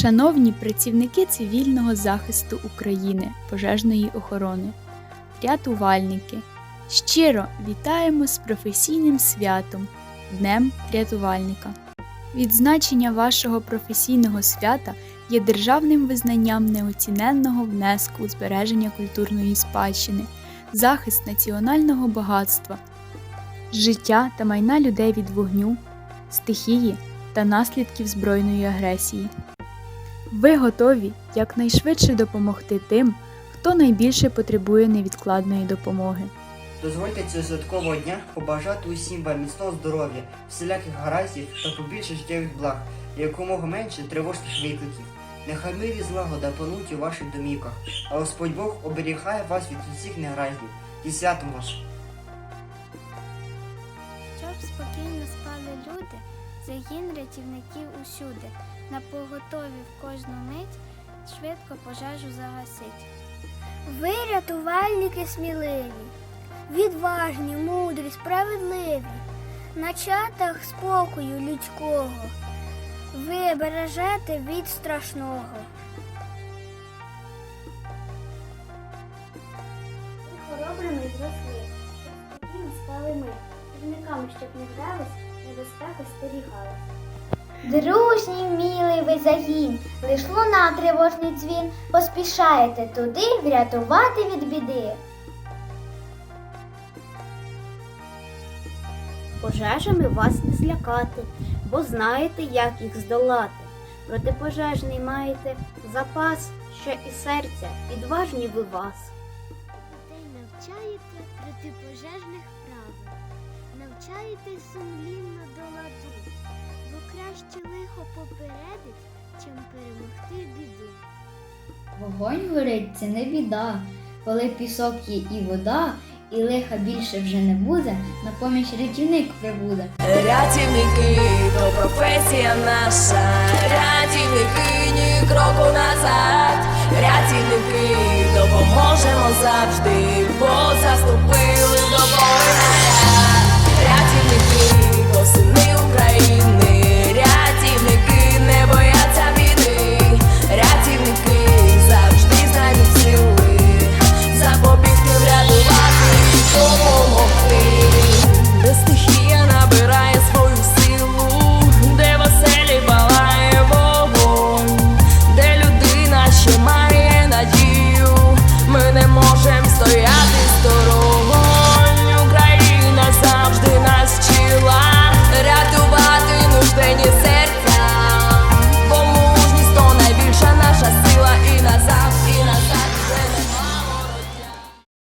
Шановні працівники цивільного захисту України, пожежної охорони, рятувальники, щиро вітаємо з професійним святом Днем рятувальника. Відзначення вашого професійного свята є державним визнанням неоціненного внеску у збереження культурної спадщини, захист національного багатства, життя та майна людей від вогню, стихії та наслідків збройної агресії. Ви готові якнайшвидше допомогти тим, хто найбільше потребує невідкладної допомоги. Дозвольте цього святкового дня побажати усім вам міцного здоров'я, всіляких гараздів та побільше життєвих благ, і якомога менше тривожних викликів. Нехай мир і злагода панують у ваших домівках, а Господь Бог оберігає вас від усіх негараздів. І святом вас! Щоб спокійно спали люди, загін рятівників усюди, на поготові в кожну мить швидко пожежу загасить. Ви рятувальники сміливі, відважні, мудрі, справедливі, на чатах спокою людського. Ви бережете від страшного. Хоробрими зросли, щоб спокійно спали ми, Рівниками, щоб не вдались, небезпеку стерігали. Дружній, мілий ви загінь, лиш луна тривожний дзвін, поспішаєте туди врятувати від біди. Пожежами вас не злякати, бо знаєте, як їх здолати. Протипожежний маєте запас, що і серця, відважні ви вас. Дітей навчаєте протипожежних навчаєте сумлінно до ладу, бо краще лихо попередить, чим перемогти біду. Вогонь горить це не біда. Коли пісок є і вода, і лиха більше вже не буде, на поміч рятівник прибуде. Рятівники, то професія наша, рятівники, ні кроку назад, рятівники, допоможемо завжди, so you have.